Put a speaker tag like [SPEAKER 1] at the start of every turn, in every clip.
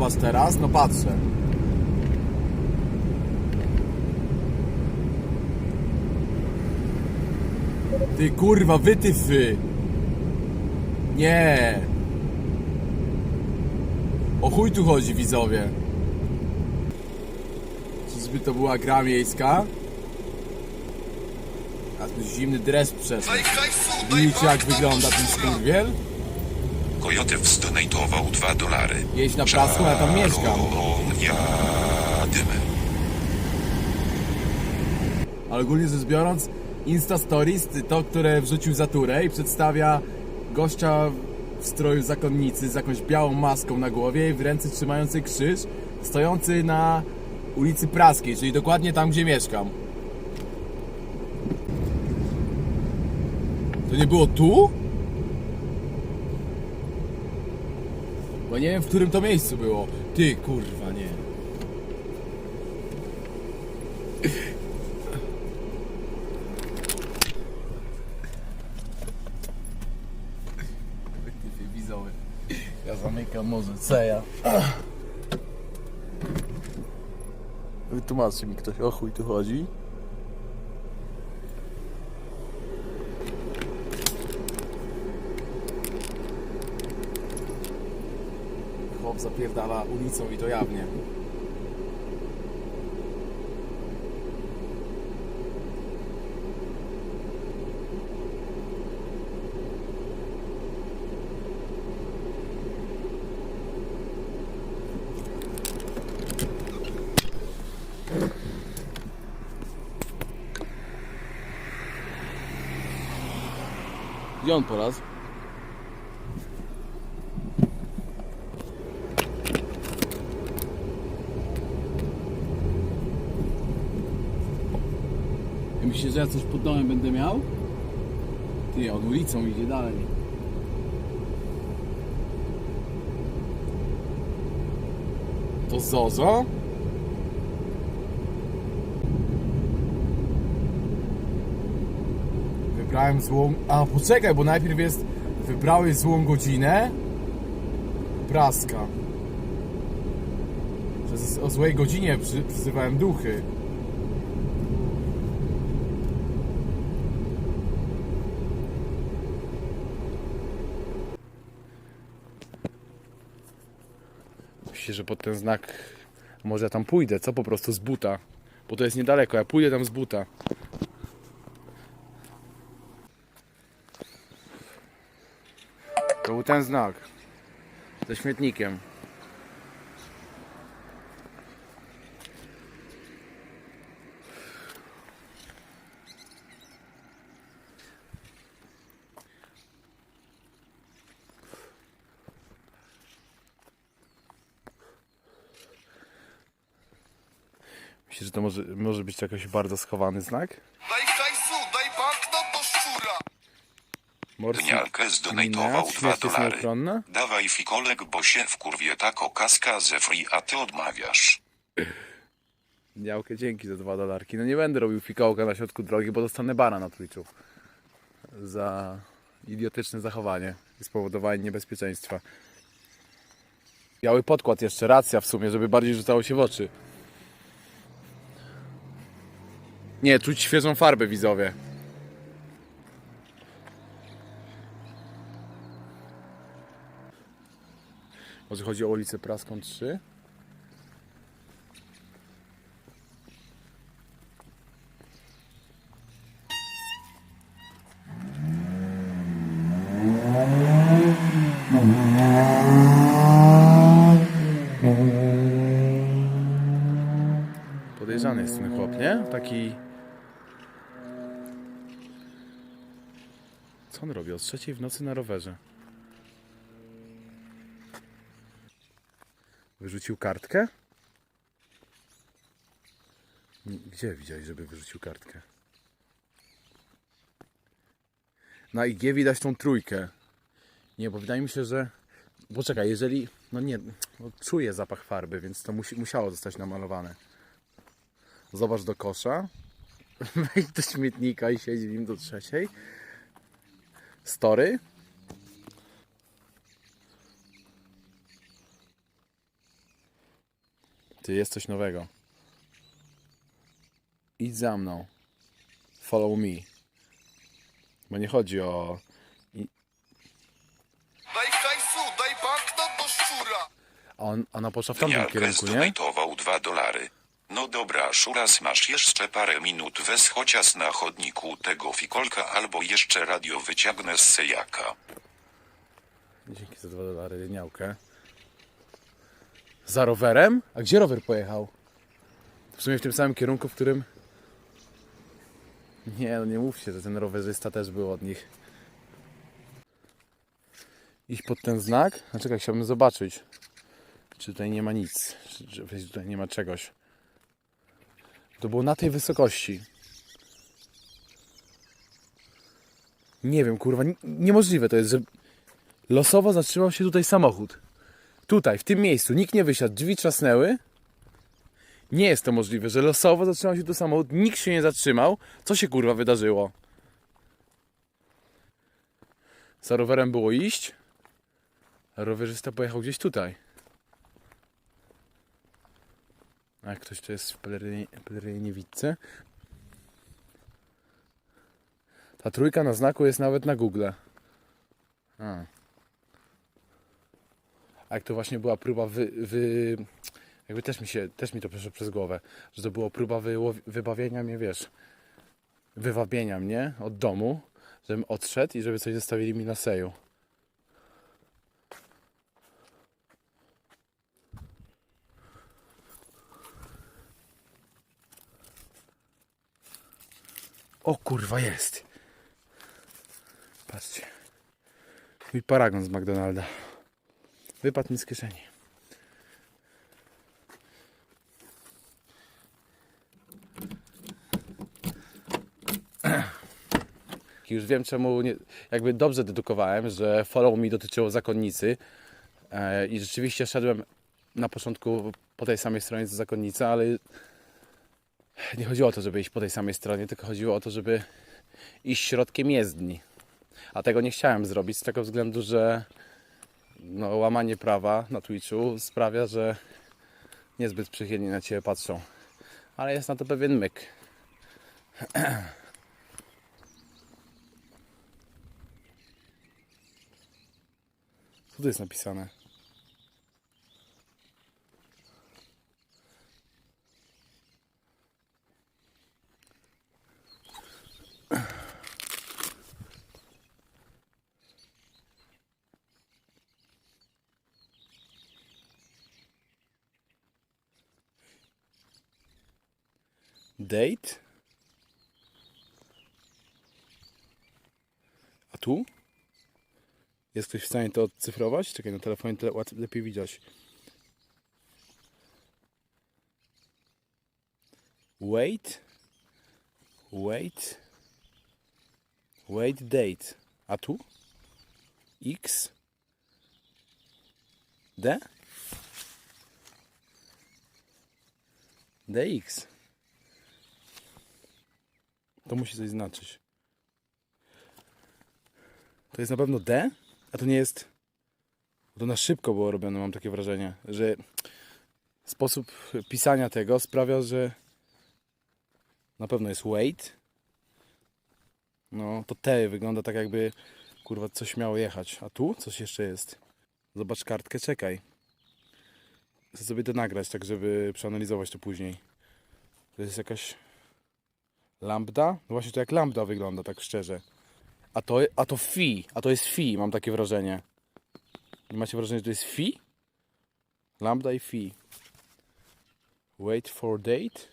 [SPEAKER 1] zobacz teraz, no patrzę. Ty kurwa, wytyfy! Nie! O chuj tu chodzi, widzowie? Czyżby to była gra miejska? A tu zimny dres przeszedł. Widzicie jak wygląda ten skurwiel?
[SPEAKER 2] Kojotew zdonatował 2 dolary.
[SPEAKER 1] Jeść na prasku, ja tam mieszkam.
[SPEAKER 2] Jadymy.
[SPEAKER 1] Ale ogólnie rzecz biorąc, Insta Stories, to, które wrzucił za turę i przedstawia gościa w stroju zakonnicy z jakąś białą maską na głowie i w ręce trzymający krzyż, stojący na ulicy Praskiej, czyli dokładnie tam, gdzie mieszkam. To nie było tu? Nie wiem, w którym to miejscu było. Ty, kurwa, nie. Wizowy. Ja zamykam może ceja. Wytłumaczy mi ktoś, o chuj tu chodzi. Chłop zapierdala ulicą i to jawnie. Myślisz, że ja coś pod domem będę miał? Ty, on ulicą idzie dalej. To Zozo? Wybrałem złą... A, poczekaj, bo najpierw jest... Wybrałeś złą godzinę? Praska. Że o złej godzinie przy, przyzywałem duchy. Myślę, że pod ten znak może ja tam pójdę, co po prostu z buta. Bo to jest niedaleko, ja pójdę tam z buta. To był ten znak. Ze śmietnikiem. Myślę, że to może, może być jakoś bardzo schowany znak?
[SPEAKER 3] Daj hajsu, daj banknot do szczura.
[SPEAKER 1] Morski
[SPEAKER 2] zdonatował
[SPEAKER 1] Śmierć
[SPEAKER 2] 2
[SPEAKER 1] jest
[SPEAKER 2] dolary.
[SPEAKER 1] nieuchronna?
[SPEAKER 2] Dawaj fikolek, bo się wkurwie tak o kaska ze free, a ty odmawiasz.
[SPEAKER 1] Działkę dzięki za dwa dolarki. No nie będę robił fikołka na środku drogi, bo dostanę bara na Twitchu. Za idiotyczne zachowanie i spowodowanie niebezpieczeństwa. Biały podkład jeszcze, racja w sumie, żeby bardziej rzucało się w oczy. Nie, czuć świeżą farbę widzowie. Może chodzi o ulicę Praską 3? Podejrzany jest ten chłop, nie? Taki... Co on robi? O trzeciej w nocy na rowerze. Wyrzucił kartkę? Gdzie widziałeś, żeby wyrzucił kartkę? Na IG widać tą trójkę. Nie, bo wydaje mi się, że... Poczekaj, jeżeli... No nie, no czuję zapach farby, więc to musi, musiało zostać namalowane. Zobacz do kosza. Wejdź do śmietnika i siedź w nim do trzeciej. Story. Ty, jest coś nowego. Idź za mną. Follow me. Bo nie chodzi o...
[SPEAKER 3] Daj hajsu, daj banknot do szczura.
[SPEAKER 1] A on, ona poszła w tamtym kierunku, nie?
[SPEAKER 2] zdonatował 2 dolary. No dobra, Szuras, masz jeszcze parę minut, wez chociaż na chodniku tego fikolka albo jeszcze radio wyciągnę z sejaka.
[SPEAKER 1] Dzięki za 2 dolary dyniałkę. Za rowerem? A gdzie rower pojechał? W sumie w tym samym kierunku, w którym... Nie, no nie mówcie, że ten rowerzysta też był od nich. Iść pod ten znak? A czekaj, chciałbym zobaczyć. Czy tutaj nie ma nic. Czy tutaj nie ma czegoś. To było na tej wysokości. Nie wiem, kurwa, nie- niemożliwe to jest, że losowo zatrzymał się tutaj samochód. Tutaj, w tym miejscu. Nikt nie wysiadł, drzwi trzasnęły. Nie jest to możliwe, że losowo zatrzymał się tu samochód, nikt się nie zatrzymał. Co się kurwa wydarzyło? Za rowerem było iść, a rowerzysta pojechał gdzieś tutaj. A jak ktoś to jest w widce? Ta trójka na znaku jest nawet na Google. A. A jak to właśnie była próba wy, wy jakby też mi się, też mi to przeszło przez głowę, że to było próba wyłowi- wybawienia mnie, wiesz, wywabienia mnie od domu, żebym odszedł i żeby coś zostawili mi na seju. O kurwa jest. Patrzcie. Mój paragon z McDonalda. Wypadł mi z kieszeni. Już wiem czemu, nie, jakby dobrze dedukowałem, że follow me dotyczyło zakonnicy e, i rzeczywiście szedłem na początku po tej samej stronie co zakonnica, ale nie chodziło o to, żeby iść po tej samej stronie, tylko chodziło o to, żeby iść środkiem jezdni. A tego nie chciałem zrobić z tego względu, że no, łamanie prawa na Twitchu sprawia, że niezbyt przychylnie na Ciebie patrzą. Ale jest na to pewien myk. Co tu jest napisane? Date. A tu? Jest ktoś w stanie to odcyfrować? Czekaj, na telefonie łat- lepiej widać. Wait. Wait. Wait date. A tu? X. D? DX. To musi coś znaczyć. To jest na pewno D? A to nie jest. To na szybko było robione, mam takie wrażenie, że sposób pisania tego sprawia, że na pewno jest wait. No, to T wygląda tak jakby kurwa coś miało jechać. A tu coś jeszcze jest. Zobacz kartkę, czekaj. Chcę sobie to nagrać, tak żeby przeanalizować to później. To jest jakaś lambda? No właśnie to jak lambda wygląda, tak szczerze. A to, a to fi, a to jest fi, mam takie wrażenie. Nie macie wrażenia, że to jest fi? Lambda i fi. Wait for date.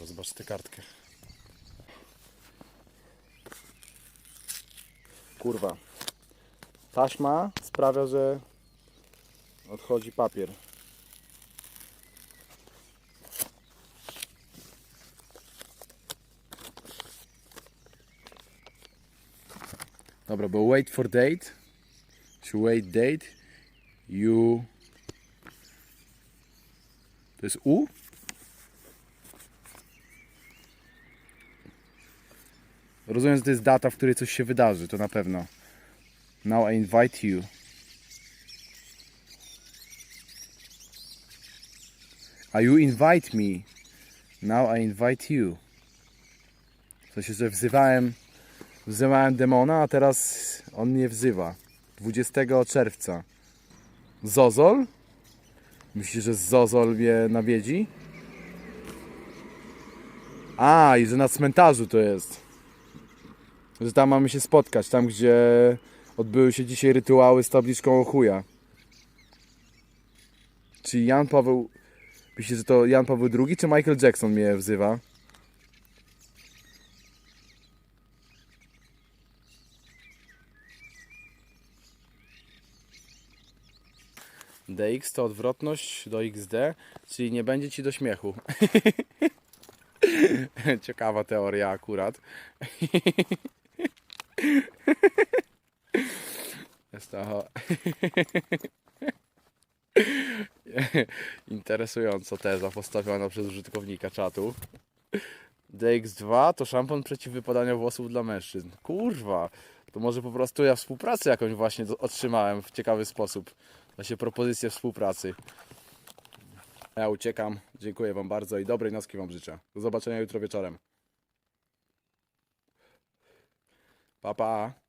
[SPEAKER 1] No, zobacz tę kartkę. Kurwa. Taśma sprawia, że odchodzi papier. Dobra, bo wait for date. To wait date. You. To jest U? Rozumiem, że to jest data, w której coś się wydarzy, to na pewno. Now I invite you. A you invite me. Now I invite you. W sensie, że wzywałem, wzywałem demona, a teraz on mnie wzywa. 20 czerwca. Zozol? Myślisz, że Zozol mnie nawiedzi? A, i że na cmentarzu to jest. Że tam mamy się spotkać, tam gdzie odbyły się dzisiaj rytuały z tabliczką o chuja. Jan Paweł... Myślisz, że to Jan Paweł II czy Michael Jackson mnie wzywa? dx to odwrotność do xd, czyli nie będzie ci do śmiechu. Ciekawa teoria akurat. Jest to interesująca teza postawiona przez użytkownika czatu. DX2 to szampon przeciw wypadaniu włosów dla mężczyzn. Kurwa, to może po prostu ja współpracę jakąś właśnie otrzymałem w ciekawy sposób. Właśnie propozycję współpracy. Ja uciekam. Dziękuję Wam bardzo i dobrej nocki Wam życzę. Do zobaczenia jutro wieczorem. 拜拜。